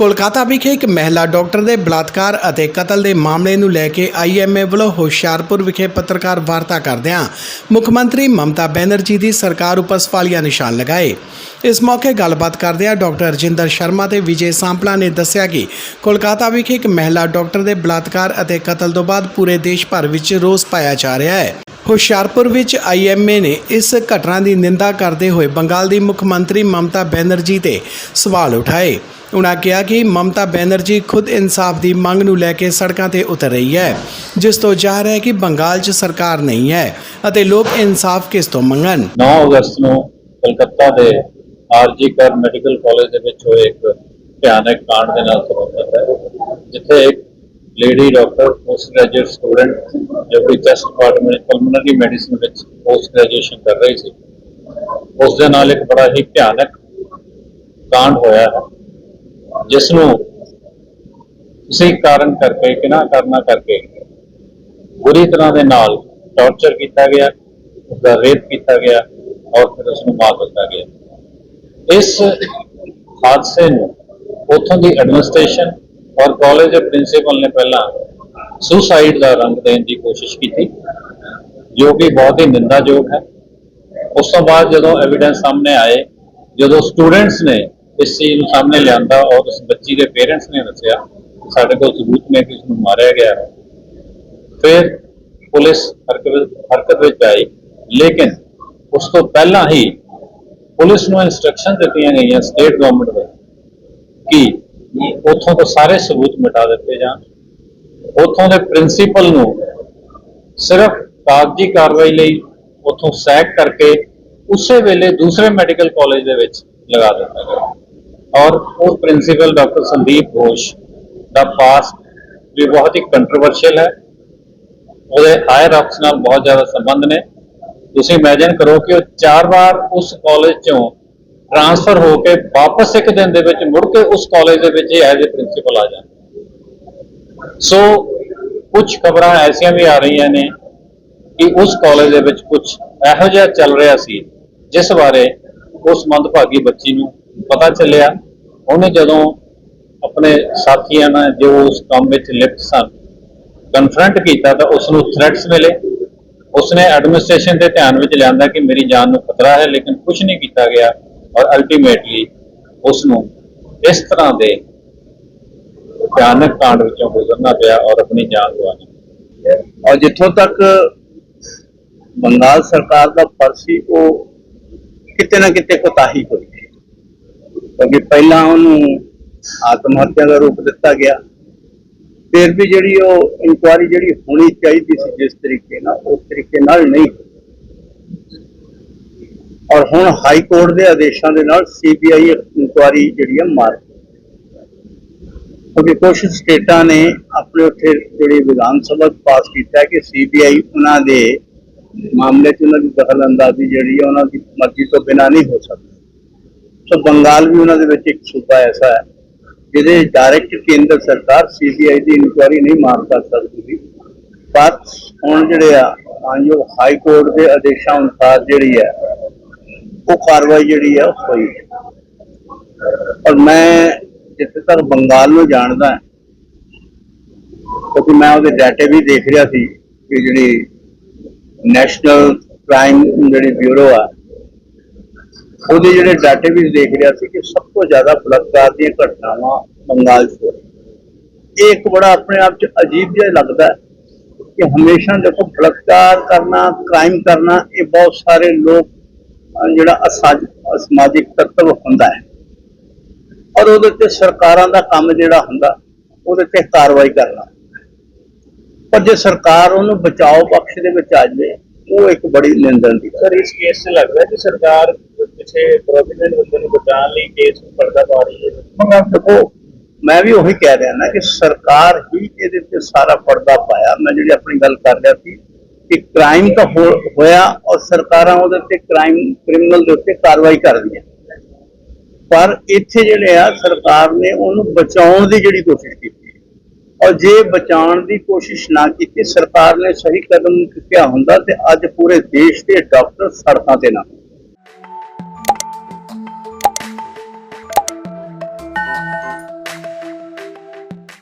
ਕੋਲਕਾਤਾ ਵਿਖੇ ਇੱਕ ਮਹਿਲਾ ਡਾਕਟਰ ਦੇ ਬਲਾਤਕਾਰ ਅਤੇ ਕਤਲ ਦੇ ਮਾਮਲੇ ਨੂੰ ਲੈ ਕੇ ਆਈਐਮਏ ਵੱਲੋਂ ਹੁਸ਼ਿਆਰਪੁਰ ਵਿਖੇ ਪੱਤਰਕਾਰ ਵਾਰਤਾ ਕਰਦਿਆਂ ਮੁੱਖ ਮੰਤਰੀ ਮਮਤਾ ਬੈਨਰਜੀ ਦੀ ਸਰਕਾਰ ਉੱਪਰ ਸਵਾਲੀਆ ਨਿਸ਼ਾਨ ਲਗਾਏ। ਇਸ ਮੌਕੇ ਗੱਲਬਾਤ ਕਰਦਿਆਂ ਡਾਕਟਰ ਰਜਿੰਦਰ ਸ਼ਰਮਾ ਤੇ ਵਿਜੇ ਸਾਂਪਲਾ ਨੇ ਦੱਸਿਆ ਕਿ ਕੋਲਕਾਤਾ ਵਿਖੇ ਇੱਕ ਮਹਿਲਾ ਡਾਕਟਰ ਦੇ ਬਲਾਤਕਾਰ ਅਤੇ ਕਤਲ ਤੋਂ ਬਾਅਦ ਪੂਰੇ ਦੇਸ਼ ਭਰ ਵਿੱਚ ਰੋਸ ਪਾਇਆ ਜਾ ਰਿਹਾ ਹੈ। ਹੁਸ਼ਿਆਰਪੁਰ ਵਿੱਚ ਆਈਐਮਏ ਨੇ ਇਸ ਘਟਨਾ ਦੀ ਨਿੰਦਾ ਕਰਦੇ ਹੋਏ ਬੰਗਾਲ ਦੀ ਮੁੱਖ ਮੰਤਰੀ ਮਮਤਾ ਬੈਨਰਜੀ ਤੇ ਸਵਾਲ ਉਠਾਏ। ਉਨ੍ਹਾਂ ਕਿਹਾ ਕਿ ਮਮਤਾ ਬੈਨਰਜੀ ਖੁਦ ਇਨਸਾਫ ਦੀ ਮੰਗ ਨੂੰ ਲੈ ਕੇ ਸੜਕਾਂ ਤੇ ਉਤਰ ਰਹੀ ਹੈ, ਜਿਸ ਤੋਂ ਜ਼ਾਹਰ ਹੈ ਕਿ ਬੰਗਾਲ 'ਚ ਸਰਕਾਰ ਨਹੀਂ ਹੈ ਅਤੇ ਲੋਕ ਇਨਸਾਫ ਕਿਸ ਤੋਂ ਮੰਗਣ? 9 ਅਗਸਤ ਨੂੰ ਕਲਕੱਤਾ ਦੇ ਆਰਜੀ ਕਰ ਮੈਡੀਕਲ ਕਾਲਜ ਦੇ ਵਿੱਚ ਹੋਏ ਇੱਕ ਭਿਆਨਕ ਕਾਂਡ ਦੇ ਨਾਲ ਸੰਬੰਧਿਤ ਹੈ, ਜਿੱਥੇ ਇੱਕ lady doctor post graduate student ਜੋ ਕਿ ਚੈਸਟ ਡਿਪਾਰਟਮੈਂਟ ਪਲਮਨਰੀ ਮੈਡੀਸਿਨ ਵਿੱਚ ਪੋਸਟ ਗ੍ਰੈਜੂਏਸ਼ਨ ਕਰ ਰਹੀ ਸੀ। ਉਸ ਦੇ ਨਾਲ ਇੱਕ ਬੜਾ ਹੀ ਭਿਆਨਕ ਕਾਂਡ ਹੋਇਆ ਹੈ ਜਿਸ ਨੂੰ ਕਿਸੇ ਕਾਰਨ ਕਰਕੇ ਕਿਨਾ ਕਰਨਾ ਕਰਕੇ ਬੁਰੀ ਤਰ੍ਹਾਂ ਦੇ ਨਾਲ ਟੌਰਚਰ ਕੀਤਾ ਗਿਆ, ਉਸਦਾ ਰੇਪ ਕੀਤਾ ਗਿਆ ਔਰ ਫਿਰ ਉਸ ਨੂੰ ਮਾਰ ਦਿੱਤਾ ਗਿਆ। ਇਸ ਹਾਦਸੇ ਨੂੰ ਉਥੋਂ ਦੀ ਐਡਮਿਨਿਸਟ੍ਰੇਸ਼ਨ ਔਰ ਕਾਲਜ ਦੇ ਪ੍ਰਿੰਸੀਪਲ ਨੇ ਪਹਿਲਾਂ ਸੁਸਾਈਡ ਦਾ ਰੰਗ ਦੇਣ ਦੀ ਕੋਸ਼ਿਸ਼ ਕੀਤੀ ਜੋ ਕਿ ਬਹੁਤ ਹੀ ਨਿੰਦਾਯੋਗ ਹੈ ਉਸ ਤੋਂ ਬਾਅਦ ਜਦੋਂ ਐਵੀਡੈਂਸ ਸਾਹਮਣੇ ਆਏ ਜਦੋਂ ਸਟੂਡੈਂਟਸ ਨੇ ਇਸ ਚੀਜ਼ ਨੂੰ ਸਾਹਮਣੇ ਲਿਆਂਦਾ ਔਰ ਉਸ ਬੱਚੀ ਦੇ ਪੇਰੈਂਟਸ ਨੇ ਦੱਸਿਆ ਸਾਡੇ ਕੋਲ ਸਬੂਤ ਨੇ ਕਿ ਉਸ ਨੂੰ ਮਾਰਿਆ ਗਿਆ ਹੈ ਫਿਰ ਪੁਲਿਸ ਹਰਕਤ ਹਰਕਤ ਵਿੱਚ ਆਈ ਲੇਕਿਨ ਉਸ ਤੋਂ ਪਹਿਲਾਂ ਹੀ ਪੁਲਿਸ ਨੂੰ ਇਨਸਟਰਕਸ਼ਨ ਦਿੱਤੀਆਂ ਗਈਆਂ ਸਟੇਟ ਗਵਰਨਮੈਂਟ ਵੱਲੋਂ ਕਿ ਕਿ ਉੱਥੋਂ ਤੋਂ ਸਾਰੇ ਸਬੂਤ ਮਿਟਾ ਦਿੱਤੇ ਜਾਣ। ਉੱਥੋਂ ਦੇ ਪ੍ਰਿੰਸੀਪਲ ਨੂੰ ਸਿਰਫ ਕਾਗਜ਼ੀ ਕਾਰਵਾਈ ਲਈ ਉੱਥੋਂ ਸੈਕ ਕਰਕੇ ਉਸੇ ਵੇਲੇ ਦੂਸਰੇ ਮੈਡੀਕਲ ਕਾਲਜ ਦੇ ਵਿੱਚ ਲਗਾ ਦਿੱਤਾ ਗਿਆ। ਔਰ ਉਹ ਪ੍ਰਿੰਸੀਪਲ ਡਾਕਟਰ ਸੰਦੀਪ ਘੋਸ਼ ਦਾ ਪਾਸ ਵੀ ਬਹੁਤ ਹੀ ਕੰਟਰੋਵਰਸ਼ੀਅਲ ਹੈ। ਉਹਦੇ ਹਾਇਰ ਅਪਸ ਨਾਲ ਬਹੁਤ ਜ਼ਿਆਦਾ ਸੰਬੰਧ ਨੇ। ਤੁਸੀਂ ਇਮੇਜਿਨ ਕਰੋ ਕਿ ਉਹ ਚਾਰ ਵਾਰ ਉਸ ਕਾਲਜ ਚੋਂ ਟ੍ਰਾਂਸਫਰ ਹੋ ਕੇ ਵਾਪਸ ਇੱਕ ਦਿਨ ਦੇ ਵਿੱਚ ਮੁੜ ਕੇ ਉਸ ਕਾਲਜ ਦੇ ਵਿੱਚ ਐਜ਼ ਅ ਪ੍ਰਿੰਸੀਪਲ ਆ ਜਾਣ। ਸੋ ਕੁਝ ਖਬਰਾਂ ਐਸੀਆਂ ਵੀ ਆ ਰਹੀਆਂ ਨੇ ਕਿ ਉਸ ਕਾਲਜ ਦੇ ਵਿੱਚ ਕੁਝ ਇਹੋ ਜਿਹਾ ਚੱਲ ਰਿਹਾ ਸੀ, ਜਿਸ ਬਾਰੇ ਉਸ ਮੰਦਭਾਗੀ ਬੱਚੀ ਨੂੰ ਪਤਾ ਚੱਲਿਆ। ਉਹਨੇ ਜਦੋਂ ਆਪਣੇ ਸਾਥੀਆਂ ਨਾਲ ਜੋ ਉਸ ਕੰਮ ਵਿੱਚ ਲਿਪਤ ਸਨ ਕਨਫਰੰਟ ਕੀਤਾ ਤਾਂ ਉਸ ਨੂੰ ਥ੍ਰੈਟਸ ਮਿਲੇ। ਉਸਨੇ ਐਡਮਿਨਿਸਟ੍ਰੇਸ਼ਨ ਦੇ ਧਿਆਨ ਵਿੱਚ ਲਿਆਂਦਾ ਕਿ ਮੇਰੀ ਜਾਨ ਨੂੰ ਖਤਰਾ ਹੈ, ਲੇਕਿਨ ਕੁਝ ਨਹੀਂ ਕੀਤਾ ਗਿਆ। ਔਰ ਅਲਟੀਮੇਟਲੀ ਉਸ ਨੂੰ ਇਸ ਤਰ੍ਹਾਂ ਦੇ ਭਿਆਨਕ ਕਾਂਡ ਵਿੱਚੋਂ ਗੁਜ਼ਰਨਾ ਪਿਆ ਔਰ ਆਪਣੀ ਜਾਨ ਗਵਾਉਣੀ ਔਰ ਜਿੱਥੋਂ ਤੱਕ ਬੰਗਾਲ ਸਰਕਾਰ ਦਾ ਫਰਜ਼ ਸੀ, ਉਹ ਕਿਤੇ ਨਾ ਕਿਤੇ ਕੋਤਾਹੀ ਹੋਈ ਕਿਉਂਕਿ ਪਹਿਲਾਂ ਉਹਨੂੰ ਆਤਮ ਹੱਤਿਆ ਦਾ ਰੂਪ ਦਿੱਤਾ ਗਿਆ। ਫਿਰ ਵੀ ਜਿਹੜੀ ਉਹ ਇਨਕੁਆਰੀ ਜਿਹੜੀ ਹੋਣੀ ਚਾਹੀਦੀ ਸੀ, ਜਿਸ ਤਰੀਕੇ ਨਾਲ, ਉਸ ਤਰੀਕੇ ਨਾਲ ਨਹੀਂ ਔਰ ਹੁਣ ਹਾਈ ਕੋਰਟ ਦੇ ਆਦੇਸ਼ਾਂ ਦੇ ਨਾਲ ਸੀਬੀਆਈ ਇਨਕੁਆਰੀ ਜਿਹੜੀ ਹੈ ਮਾਰ ਕਿਉਂਕਿ ਕੁਝ ਸਟੇਟਾਂ ਨੇ ਆਪਣੇ ਉੱਥੇ ਜਿਹੜੀ ਵਿਧਾਨ ਸਭਾ ਪਾਸ ਕੀਤਾ ਹੈ ਕਿ ਸੀਬੀਆਈ ਉਹਨਾਂ ਦੇ ਮਾਮਲੇ 'ਚ ਉਹਨਾਂ ਦੀ ਦਖਲ ਅੰਦਾਜ਼ੀ ਜਿਹੜੀ ਹੈ ਉਹਨਾਂ ਦੀ ਮਰਜ਼ੀ ਤੋਂ ਬਿਨਾਂ ਨਹੀਂ ਹੋ ਸਕਦੀ। ਸੋ ਬੰਗਾਲ ਵੀ ਉਹਨਾਂ ਦੇ ਵਿੱਚ ਇੱਕ ਸੂਬਾ ਐਸਾ ਹੈ, ਜਿਹਦੇ ਡਾਇਰੈਕਟ ਕੇਂਦਰ ਸਰਕਾਰ ਸੀਬੀਆਈ ਦੀ ਇਨਕੁਆਰੀ ਨਹੀਂ ਮਾਰ ਕਰ ਸਕਦੀ ਪਰ ਹੁਣ ਜਿਹੜੇ ਆ ਮਾਨਯੋਗ ਹਾਈ ਕੋਰਟ ਦੇ ਆਦੇਸ਼ਾਂ ਅਨੁਸਾਰ ਜਿਹੜੀ ਹੈ ਉਹ ਕਾਰਵਾਈ ਜਿਹੜੀ ਹੈ। ਹੋਈ ਔਰ ਮੈਂ ਜਿੱਥੇ ਤੱਕ ਬੰਗਾਲ ਨੂੰ ਜਾਣਦਾ ਕਿਉਂਕਿ ਮੈਂ ਉਹਦੇ ਡਾਟੇ ਵੀ ਦੇਖ ਰਿਹਾ ਸੀ ਕਿ ਜਿਹੜੀ ਨੈਸ਼ਨਲ ਕ੍ਰਾਈਮ ਜਿਹੜੀ ਬਿਊਰੋ ਆ, ਉਹਦੇ ਜਿਹੜੇ ਡਾਟੇ ਵੀ ਦੇਖ ਰਿਹਾ ਸੀ ਕਿ ਸਭ ਤੋਂ ਜ਼ਿਆਦਾ ਬਲਾਤਕਾਰ ਦੀਆਂ ਘਟਨਾਵਾਂ ਬੰਗਾਲ 'ਚ ਹੋ ਰਹੀਆਂ ਇਹ ਇੱਕ ਬੜਾ ਆਪਣੇ ਆਪ 'ਚ ਅਜੀਬ ਜਿਹਾ ਲੱਗਦਾ ਕਿ ਹਮੇਸ਼ਾ ਦੇਖੋ ਬਲਾਤਕਾਰ ਕਰਨਾ ਕ੍ਰਾਈਮ ਕਰਨਾ, ਇਹ ਬਹੁਤ ਸਾਰੇ ਲੋਕ ਜਿਹੜਾ ਅਸਾਜ ਸਮਾਜਿਕ ਤੱਤਵ ਹੁੰਦਾ ਹੈ। ਔਰ ਉਹਦੇ ਤੇ ਸਰਕਾਰਾਂ ਦਾ ਕੰਮ ਜਿਹੜਾ ਹੁੰਦਾ ਉਹਦੇ ਤੇ ਕਾਰਵਾਈ ਕਰਨਾ। ਪਰ ਜੇ ਸਰਕਾਰ ਉਹਨੂੰ ਬਚਾਓ ਪਕਸ਼ ਦੇ ਵਿੱਚ ਆ ਜਾਵੇ ਉਹ ਇੱਕ ਬੜੀ ਨਿੰਦਨ ਦੀ ਸਰ ਇਸ ਕੇਸ 'ਚ ਲੱਗਦਾ ਕਿ ਸਰਕਾਰ ਪਿੱਛੇ ਪ੍ਰੋਵੀਨੈਂਟ ਬੰਦੇ ਨੂੰ ਬਚਾਉਣ ਲਈ ਕੇਸ ਨੂੰ ਪਰਦਾ ਪਾ ਰਹੀ ਹੈ? ਹੈ ਦੇਖੋ ਮੈਂ ਵੀ ਉਹੀ ਕਹਿ ਰਿਹਾ ਨਾ ਕਿ ਸਰਕਾਰ ਹੀ ਇਹਦੇ ਤੇ ਸਾਰਾ ਪਰਦਾ ਪਾਇਆ। ਮੈਂ ਜਿਹੜੀ ਆਪਣੀ ਗੱਲ ਕਰ ਰਿਹਾ ਸੀ ਕਿ ਕ੍ਰਾਈਮ ਤਾਂ ਹੋ- ਹੋਇਆ ਔਰ ਸਰਕਾਰਾਂ ਉਹਦੇ ਉੱਤੇ ਕ੍ਰਾਈਮ ਕ੍ਰਿਮੀਨਲ ਦੇ ਉੱਤੇ ਕਾਰਵਾਈ ਕਰਦੀਆਂ। ਪਰ ਇੱਥੇ ਜਿਹੜੇ ਆ, ਸਰਕਾਰ ਨੇ ਉਹਨੂੰ ਬਚਾਉਣ ਦੀ ਜਿਹੜੀ ਕੋਸ਼ਿਸ਼ ਕੀਤੀ। ਔਰ ਜੇ ਬਚਾਉਣ ਦੀ ਕੋਸ਼ਿਸ਼ ਨਾ ਕੀਤੀ, ਸਰਕਾਰ ਨੇ ਸਹੀ ਕਦਮ ਚੁੱਕਿਆ ਹੁੰਦਾ ਤੇ ਅੱਜ ਪੂਰੇ ਦੇਸ਼ ਦੇ ਡਾਕਟਰ ਸੜਕਾਂ ਤੇ ਨਾ